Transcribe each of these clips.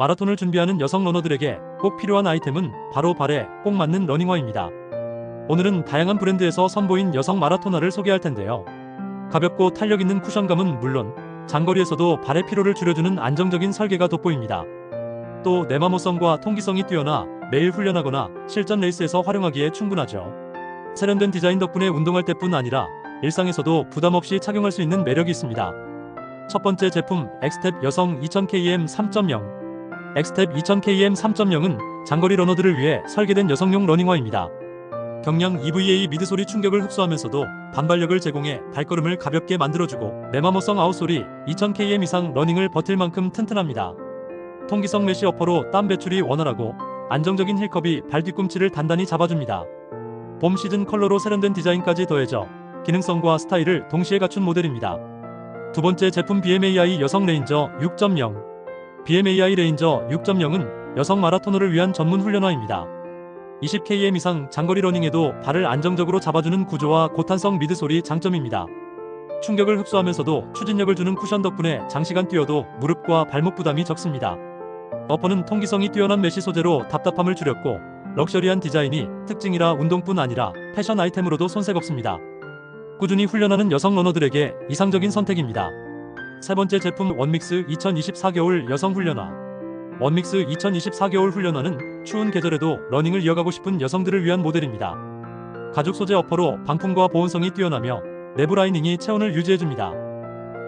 마라톤을 준비하는 여성 러너들에게 꼭 필요한 아이템은 바로 발에 꼭 맞는 러닝화입니다. 오늘은 다양한 브랜드에서 선보인 여성 마라토너를 소개할 텐데요. 가볍고 탄력 있는 쿠션감은 물론 장거리에서도 발의 피로를 줄여주는 안정적인 설계가 돋보입니다. 또 내마모성과 통기성이 뛰어나 매일 훈련하거나 실전 레이스에서 활용하기에 충분하죠. 세련된 디자인 덕분에 운동할 때뿐 아니라 일상에서도 부담 없이 착용할 수 있는 매력이 있습니다. 첫 번째 제품 엑스텝 여성 2000km 3.0 엑스텝 2000km 3.0은 장거리 러너들을 위해 설계된 여성용 러닝화입니다. 경량 EVA 미드솔이 충격을 흡수하면서도 반발력을 제공해 발걸음을 가볍게 만들어주고 내마모성 아웃솔이 2000km 이상 러닝을 버틸 만큼 튼튼합니다. 통기성 메쉬 어퍼로 땀 배출이 원활하고 안정적인 힐컵이 발 뒤꿈치를 단단히 잡아줍니다. 봄 시즌 컬러로 세련된 디자인까지 더해져 기능성과 스타일을 동시에 갖춘 모델입니다. 두 번째 제품 BMAI 여성 레인저 6.0 BMAI 레인저 6.0은 여성 마라토너를 위한 전문 훈련화입니다. 20km 이상 장거리 러닝에도 발을 안정적으로 잡아주는 구조와 고탄성 미드솔이 장점입니다. 충격을 흡수하면서도 추진력을 주는 쿠션 덕분에 장시간 뛰어도 무릎과 발목 부담이 적습니다. 어퍼는 통기성이 뛰어난 메쉬 소재로 답답함을 줄였고 럭셔리한 디자인이 특징이라 운동뿐 아니라 패션 아이템으로도 손색 없습니다. 꾸준히 훈련하는 여성 러너들에게 이상적인 선택입니다. 세 번째 제품 원믹스 2024겨울 여성 훈련화. 원믹스 2024겨울 훈련화는 추운 계절에도 러닝을 이어가고 싶은 여성들을 위한 모델입니다. 가죽 소재 어퍼로 방풍과 보온성이 뛰어나며 내부 라이닝이 체온을 유지해줍니다.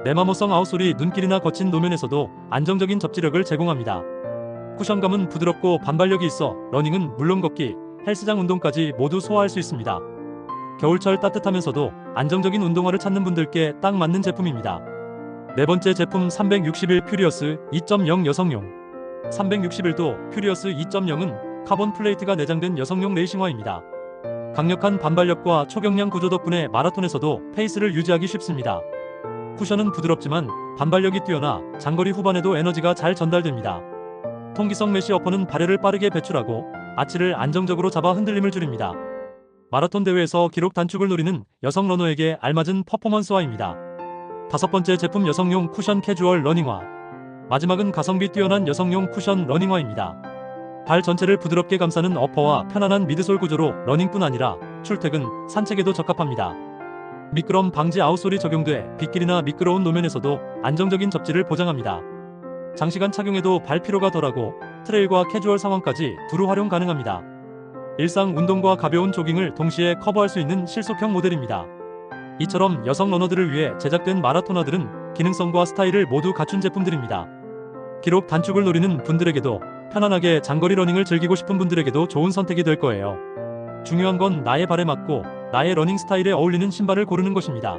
내마모성 아웃솔이 눈길이나 거친 노면에서도 안정적인 접지력을 제공합니다. 쿠션감은 부드럽고 반발력이 있어 러닝은 물론 걷기, 헬스장 운동까지 모두 소화할 수 있습니다. 겨울철 따뜻하면서도 안정적인 운동화를 찾는 분들께 딱 맞는 제품입니다. 네 번째 제품 361 퓨리어스 2.0 여성용 361도 퓨리어스 2.0은 카본 플레이트가 내장된 여성용 레이싱화입니다. 강력한 반발력과 초경량 구조 덕분에 마라톤에서도 페이스를 유지하기 쉽습니다. 쿠션은 부드럽지만 반발력이 뛰어나 장거리 후반에도 에너지가 잘 전달됩니다. 통기성 메쉬 어퍼는 발열을 빠르게 배출하고 아치를 안정적으로 잡아 흔들림을 줄입니다. 마라톤 대회에서 기록 단축을 노리는 여성 러너에게 알맞은 퍼포먼스화입니다. 다섯 번째 제품 여성용 쿠션 캐주얼 러닝화. 마지막은 가성비 뛰어난 여성용 쿠션 러닝화입니다. 발 전체를 부드럽게 감싸는 어퍼와 편안한 미드솔 구조로 러닝뿐 아니라 출퇴근, 산책에도 적합합니다. 미끄럼 방지 아웃솔이 적용돼 빗길이나 미끄러운 노면에서도 안정적인 접지를 보장합니다. 장시간 착용해도 발 피로가 덜하고 트레일과 캐주얼 상황까지 두루 활용 가능합니다. 일상 운동과 가벼운 조깅을 동시에 커버할 수 있는 실속형 모델입니다. 이처럼 여성 러너들을 위해 제작된 마라토너들은 기능성과 스타일을 모두 갖춘 제품들입니다. 기록 단축을 노리는 분들에게도 편안하게 장거리 러닝을 즐기고 싶은 분들에게도 좋은 선택이 될 거예요. 중요한 건 나의 발에 맞고 나의 러닝 스타일에 어울리는 신발을 고르는 것입니다.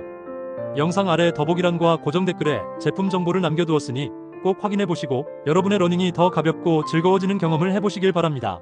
영상 아래 더보기란과 고정 댓글에 제품 정보를 남겨두었으니 꼭 확인해 보시고 여러분의 러닝이 더 가볍고 즐거워지는 경험을 해보시길 바랍니다.